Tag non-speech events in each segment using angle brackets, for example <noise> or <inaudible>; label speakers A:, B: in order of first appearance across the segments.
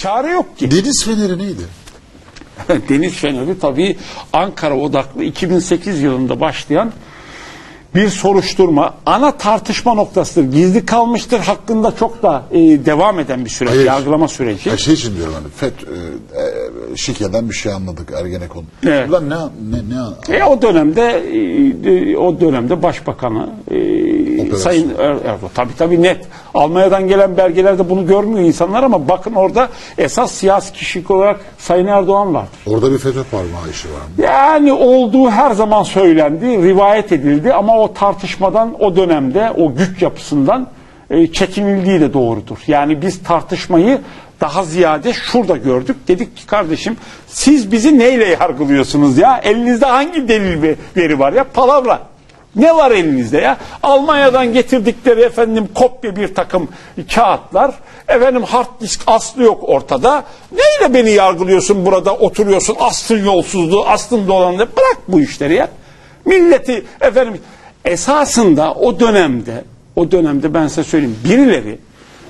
A: çare yok ki.
B: Deniz feneri neydi? <laughs>
A: Deniz Feneri tabii Ankara odaklı 2008 yılında başlayan bir soruşturma ana tartışma noktasıdır. Gizli kalmıştır hakkında çok da e, devam eden bir süreç,
B: Hayır.
A: yargılama süreci.
B: Ya şey için diyorum hani FET e, e, şikeden bir şey anladık Ergenekon.
A: Evet.
B: Ulan ne ne ne
A: E, o dönemde e, o dönemde başbakanı e, Sayın Er- Erdoğan tabii tabii net Almanya'dan gelen belgelerde bunu görmüyor insanlar ama bakın orada esas siyasi kişilik olarak Sayın Erdoğan var.
B: orada bir FETÖ parmağı işi var mı?
A: Yani olduğu her zaman söylendi, rivayet edildi ama o tartışmadan o dönemde o güç yapısından e, çekinildiği de doğrudur. Yani biz tartışmayı daha ziyade şurada gördük. Dedik ki kardeşim siz bizi neyle yargılıyorsunuz ya? Elinizde hangi delil ve veri var ya? Palavra. Ne var elinizde ya? Almanya'dan getirdikleri efendim kopya bir takım kağıtlar. Efendim hard disk aslı yok ortada. Neyle beni yargılıyorsun burada oturuyorsun astın yolsuzluğu astın dolanını bırak bu işleri ya. Milleti efendim esasında o dönemde o dönemde ben size söyleyeyim birileri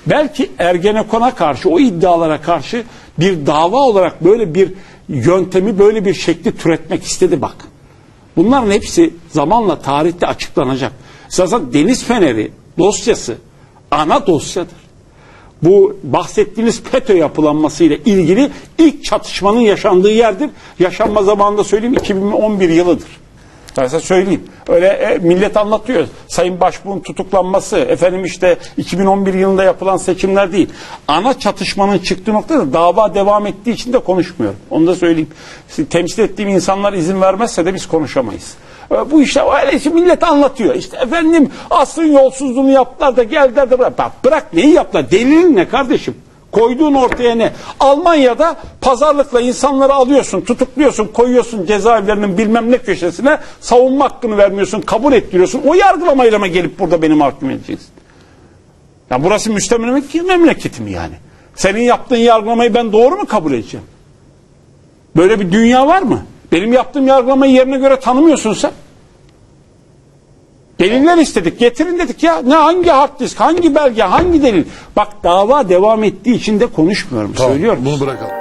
A: belki Ergenekon'a karşı o iddialara karşı bir dava olarak böyle bir yöntemi böyle bir şekli türetmek istedi bak. Bunların hepsi zamanla tarihte açıklanacak. Zaten Deniz Feneri dosyası ana dosyadır. Bu bahsettiğiniz FETÖ yapılanmasıyla ilgili ilk çatışmanın yaşandığı yerdir. Yaşanma zamanında söyleyeyim 2011 yılıdır. Ben size söyleyeyim. Öyle e, millet anlatıyor. Sayın Başbuğ'un tutuklanması, efendim işte 2011 yılında yapılan seçimler değil. Ana çatışmanın çıktığı noktada dava devam ettiği için de konuşmuyorum. Onu da söyleyeyim. Temsil ettiğim insanlar izin vermezse de biz konuşamayız. E, Bu işte öyle işte millet anlatıyor. İşte efendim aslın yolsuzluğunu yaptılar da geldiler de bırak. Bak, bırak neyi yaptılar? Delilin ne kardeşim? Koyduğun ortaya ne? Almanya'da pazarlıkla insanları alıyorsun, tutukluyorsun, koyuyorsun cezaevlerinin bilmem ne köşesine, savunma hakkını vermiyorsun, kabul ettiriyorsun. O yargılamayla mı gelip burada beni mahkum edeceksin? Ya burası müstemleket memleketi mi yani? Senin yaptığın yargılamayı ben doğru mu kabul edeceğim? Böyle bir dünya var mı? Benim yaptığım yargılamayı yerine göre tanımıyorsun sen. Deliller istedik, getirin dedik ya. Ne hangi hard disk, hangi belge, hangi delil? Bak dava devam ettiği için de konuşmuyorum,
B: Tamam,
A: söylüyorum.
B: Bunu bırakalım.